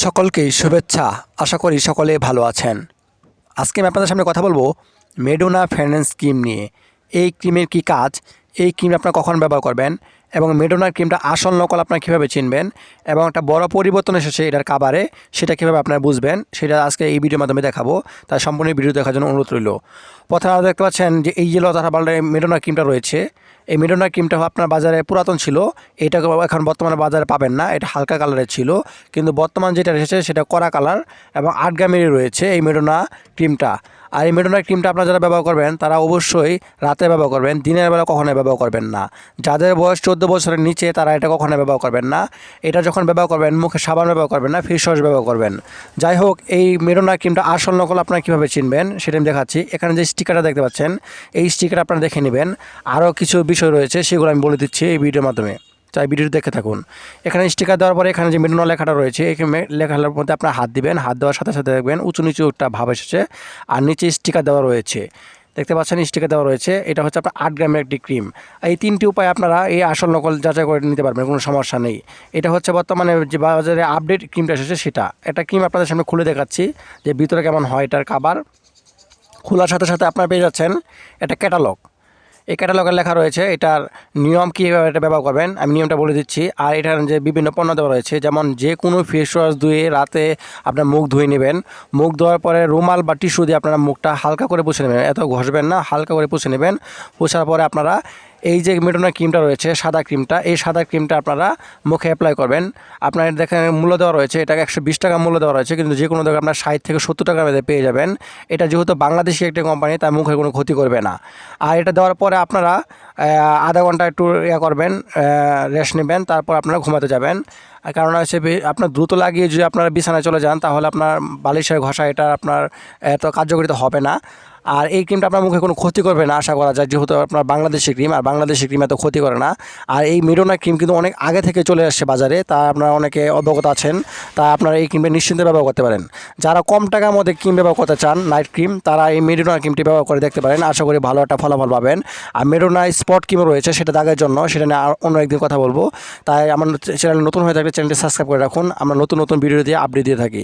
সকলকেই শুভেচ্ছা। আশা করি সকলে ভালো আছেন। আজকে আমি আপনাদের সামনে কথা বলব মেডোনা ফাইন্যান্স স্কিম নিয়ে। এই ক্রিমের কি কাজ? এই ক্রিম আপনারা কখন ব্যবহার করবেন? এবং মেডোনার ক্রিমটা আসল নকল আপনারা কীভাবে চিনবেন? এবং একটা বড় পরিবর্তন এসেছে এটার কাবারে সেটা কীভাবে আপনারা বুঝবেন? সেটা আজকে এই ভিডিওর মাধ্যমে দেখাবো। তাই সম্পূর্ণ ভিডিও দেখার জন্য অনুরোধ রইল। প্রথমে আপনারা দেখতে পাচ্ছেন যে এই যে লতা বাল্ডার মেডোনা ক্রিমটা রয়েছে এই মিডোনা ক্রিমটা আপনার বাজারে পুরাতন ছিল এটা এখন বর্তমানে বাজারে পাবেন না, এটা হালকা কালারের ছিল, কিন্তু বর্তমান যেটা এসেছে সেটা কড়া কালার এবং আটগামেরই রয়েছে এই মিডোনা ক্রিমটা। আর এই মেডোনা ক্রিমটা আপনারা যারা ব্যবহার করবেন, তারা অবশ্যই রাতে ব্যবহার করবেন, দিনের বেলা কখনোই ব্যবহার করবেন না। যাদের বয়স চোদ্দ বছরের নিচে, তারা এটা কখনোই ব্যবহার করবেন না। এটা যখন ব্যবহার করবেন, মুখে সাবান ব্যবহার করবেন না ফেস ওয়াশ ব্যবহার করবেন। যাই হোক, এই মেডোনা ক্রিমটা আসল নকল আপনারা কীভাবে চিনবেন, সেটা আমি দেখাচ্ছি। এখানে যে স্টিকারটা দেখতে পাচ্ছেন, এই স্টিকার আপনারা দেখে নেবেন। আরও কিছু বিষয় রয়েছে, সেগুলো আমি বলে দিচ্ছি এই ভিডিওর মাধ্যমে। তাই ভিডিওটি দেখে থাকুন। এখানে স্টিকার দেওয়ার পরে এখানে যে মেডোনা লেখাটা রয়েছে, এখানে লেখার মধ্যে আপনার হাত দিবেন, হাত দেওয়ার সাথে সাথে দেখবেন উঁচু নিচু একটা ভাব এসেছে আর নিচে স্টিকার দেওয়া রয়েছে। দেখতে পাচ্ছেন স্টিকার দেওয়া রয়েছে, এটা হচ্ছে আপনার আট গ্রামের একটি ক্রিম এই তিনটি উপায় আপনারা এই আসল নকল যাচাই করে নিতে পারবেন, কোনো সমস্যা নেই। এটা হচ্ছে বর্তমানে যে বাজারে আপডেট ক্রিমটা এসেছে সেটা। একটা ক্রিম আপনাদের সামনে খুলে দেখাচ্ছি যে ভিতরে কেমন হয় এটার খাবার খোলার সাথে সাথে আপনারা পেয়ে যাচ্ছেন এটা ক্যাটালগ এই ক্যাটালগের লেখা রয়েছে, এটার নিয়ম কীভাবে এটা ব্যবহার করবেন, আমি নিয়মটা বলে দিচ্ছি। আর এটার যে বিভিন্ন পণ্য দেওয়া রয়েছে, যেমন যে কোনো ফেস ওয়াশ ধুয়ে রাতে আপনার মুখ ধুয়ে নেবেন। মুখ ধোয়ার পরে রুমাল বা টিস্যু দিয়ে আপনারা মুখটা হালকা করে পুষে নেবেন। এত ঘষবেন না, হালকা করে পুষে নেবেন। পুষার পরে আপনারা এই যে মেডোনা ক্রিমটা রয়েছে, সাদা ক্রিমটা, এই সাদা ক্রিমটা আপনারা মুখে অ্যাপ্লাই করবেন। আপনার দেখেন মূল্য দেওয়া রয়েছে, এটাকে একশো বিশ টাকা মূল্য দেওয়া রয়েছে, কিন্তু যে কোনো দোকানে আপনার ষাট থেকে সত্তর টাকার মধ্যে পেয়ে যাবেন। এটা যেহেতু বাংলাদেশি একটি কোম্পানি তার মুখে কোনো ক্ষতি করবে না। আর এটা দেওয়ার পরে আপনারা আধা ঘণ্টা একটু ইয়ে করবেন রেস্ট নেবেন, তারপর আপনারা ঘুমাতে যাবেন। কারণ হচ্ছে আপনার দ্রুত লাগিয়ে যদি আপনারা বিছানায় চলে যান, তাহলে আপনার বালিশের ঘষা এটা আপনার এত কার্যকরিতা হবে না। আর এই ক্রিমটা আপনার মুখে কোনো ক্ষতি করবে না, আশা করা যায়। যেহেতু আপনার বাংলাদেশি ক্রিম আর বাংলাদেশি ক্রিম এত ক্ষতি করে না। আর এই মেরোনা ক্রিম কিন্তু অনেক আগে থেকে চলে আসছে বাজারে, তা আপনারা অনেকে অবগত আছেন, তা আপনারা এই ক্রিমটা নিশ্চিন্তে ব্যবহার করতে পারেন। যারা কম টাকার মধ্যে ক্রিম ব্যবহার করতে চান নাইট ক্রিম তারা এই মেরোনা ক্রিমটি ব্যবহার করে দেখতে পারেন। আশা করি ভালো একটা ফলাফল পাবেন। আর মেরোনা স্পট ক্রিম রয়েছে, সেটা দাগের জন্য, সেটা নিয়ে আর অন্য একদিন কথা বলব। তাই আমার চ্যানেল নতুন হয়ে থাকলে চ্যানেলটি সাবস্ক্রাইব করে রাখুন। আমরা নতুন নতুন ভিডিও দিয়ে আপডেট দিয়ে থাকি।